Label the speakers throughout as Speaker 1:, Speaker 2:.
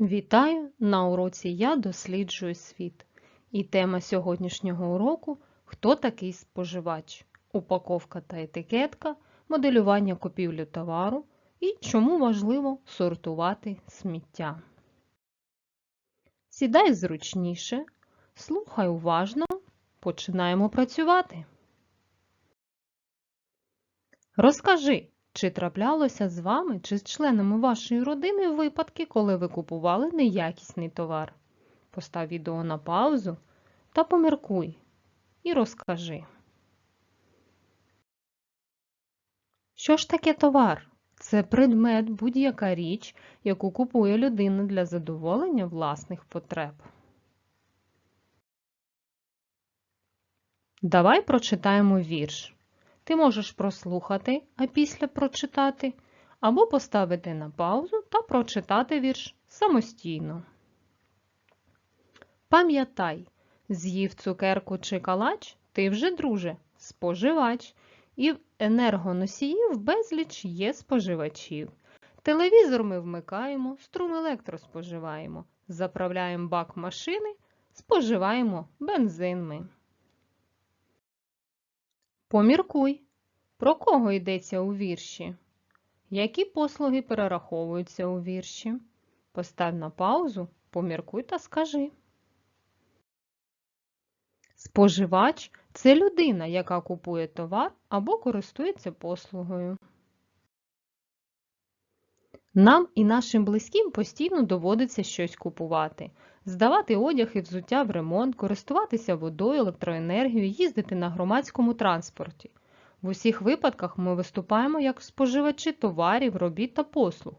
Speaker 1: Вітаю! На уроці Я досліджую світ. І тема сьогоднішнього уроку Хто такий споживач? Упаковка та етикетка, моделювання купівлі товару і чому важливо сортувати сміття. Сідай зручніше, слухай уважно, починаємо працювати. Розкажи, чи траплялося з вами чи з членами вашої родини випадки, коли ви купували неякісний товар? Постав відео на паузу та поміркуй і розкажи. Що ж таке товар? Це предмет, будь-яка річ, яку купує людина для задоволення власних потреб. Давай прочитаємо вірш. Ти можеш прослухати, а після прочитати, або поставити на паузу та прочитати вірш самостійно. Пам'ятай, з'їв цукерку чи калач, ти вже, друже, споживач, і в енергоносіїв безліч є споживачів. Телевізор ми вмикаємо, струм електро споживаємо, заправляємо бак машини, споживаємо бензин ми. Поміркуй, про кого йдеться у вірші? Які послуги перераховуються у вірші? Постав на паузу, поміркуй та скажи. Споживач це людина, яка купує товар або користується послугою. Нам і нашим близьким постійно доводиться щось купувати, здавати одяг і взуття в ремонт, користуватися водою, електроенергією, їздити на громадському транспорті. В усіх випадках ми виступаємо як споживачі товарів, робіт та послуг.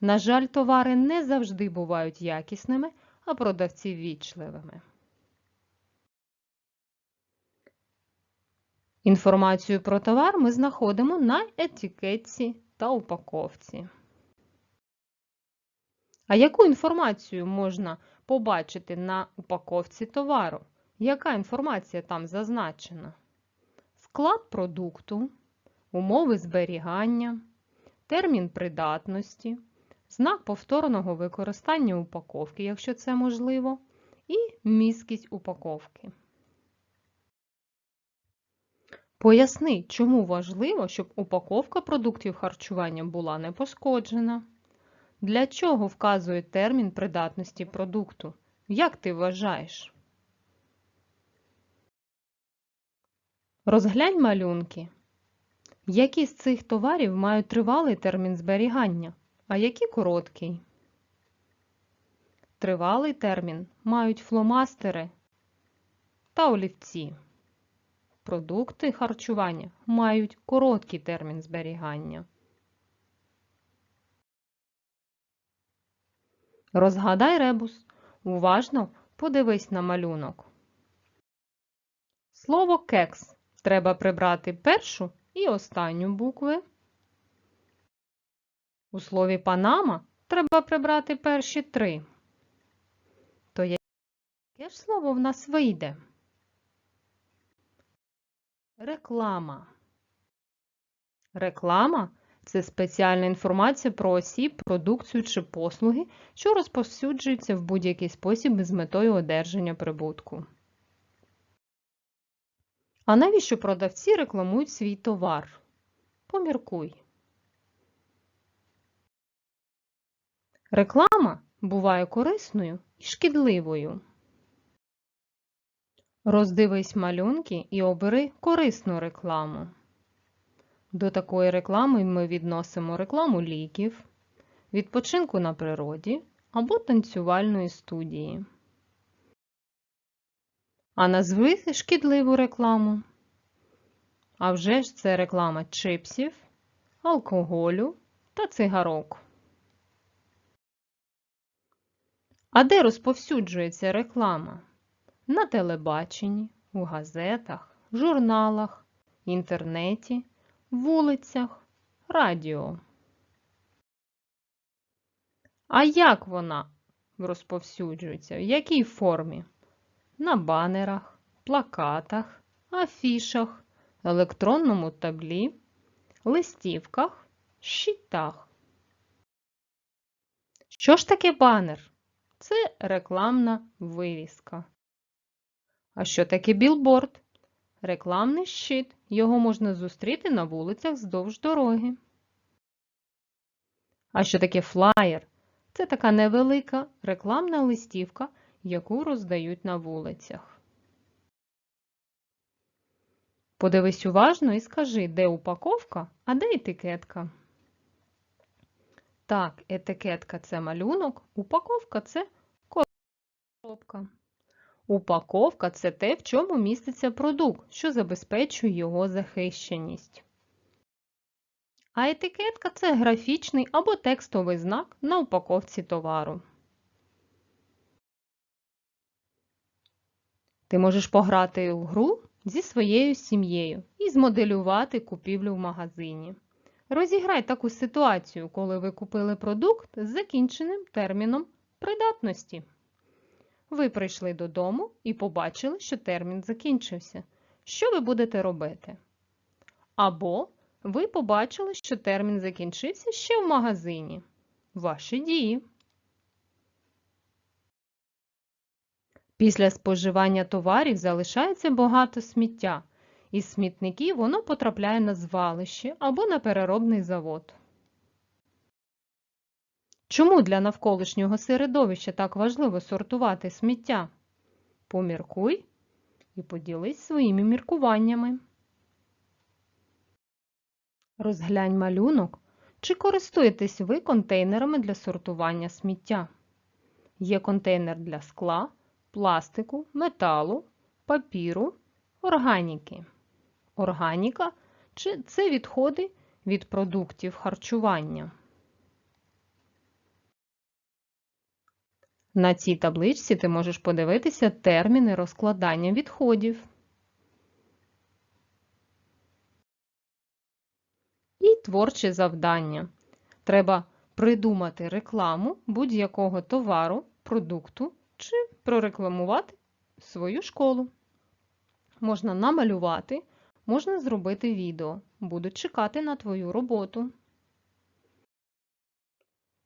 Speaker 1: На жаль, товари не завжди бувають якісними, а продавці ввічливими. Інформацію про товар ми знаходимо на етикетці та упаковці. А яку інформацію можна побачити на упаковці товару? Яка інформація там зазначена? Склад продукту, умови зберігання, термін придатності, знак повторного використання упаковки, якщо це можливо, і міськість упаковки. Поясни, чому важливо, щоб упаковка продуктів харчування була не пошкоджена. Для чого вказує термін придатності продукту? Як ти вважаєш? Розглянь малюнки. Які з цих товарів мають тривалий термін зберігання, а які короткий? Тривалий термін мають фломастери та олівці. Продукти харчування мають короткий термін зберігання. Розгадай ребус. Уважно подивись на малюнок. Слово кекс треба прибрати першу і останню букви. У слові Панама треба прибрати перші три. То яке ж слово в нас вийде? Реклама. Реклама це спеціальна інформація про осіб, продукцію чи послуги, що розповсюджуються в будь-який спосіб з метою одержання прибутку. А навіщо продавці рекламують свій товар? Поміркуй. Реклама буває корисною і шкідливою. Роздивись малюнки і обери корисну рекламу. До такої реклами ми відносимо рекламу ліків, відпочинку на природі або танцювальної студії. А назви шкідливу рекламу. А вже ж це реклама чипсів, алкоголю та цигарок. А де розповсюджується реклама? На телебаченні, у газетах, журналах, інтернеті вулицях, радіо. А як вона розповсюджується? В якій формі? На банерах, плакатах, афішах, електронному таблі, листівках, щитах. Що ж таке банер? це рекламна вивіска. А що таке білборд? Рекламний щит. Його можна зустріти на вулицях вздовж дороги. А що таке флаєр? Це така невелика рекламна листівка, яку роздають на вулицях. Подивись уважно і скажи, де упаковка, а де етикетка. Так, етикетка це малюнок, упаковка це коробка. Упаковка це те, в чому міститься продукт, що забезпечує його захищеність. А етикетка це графічний або текстовий знак на упаковці товару. Ти можеш пограти у гру зі своєю сім'єю і змоделювати купівлю в магазині. Розіграй таку ситуацію, коли ви купили продукт з закінченим терміном придатності. Ви прийшли додому і побачили, що термін закінчився. Що ви будете робити? Або ви побачили, що термін закінчився ще в магазині. Ваші дії. Після споживання товарів залишається багато сміття. Із смітників воно потрапляє на звалище або на переробний завод. Чому для навколишнього середовища так важливо сортувати сміття? Поміркуй і поділись своїми міркуваннями. Розглянь малюнок, чи користуєтесь ви контейнерами для сортування сміття. Є контейнер для скла, пластику, металу, папіру, органіки. Органіка чи це відходи від продуктів харчування. На цій табличці ти можеш подивитися терміни розкладання відходів. І творче завдання. Треба придумати рекламу будь-якого товару, продукту чи прорекламувати свою школу. Можна намалювати, можна зробити відео. Буду чекати на твою роботу.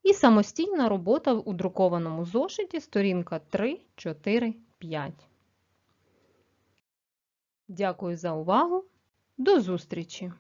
Speaker 1: І самостійна робота у друкованому зошиті сторінка 3, 4, 5. Дякую за увагу. До зустрічі!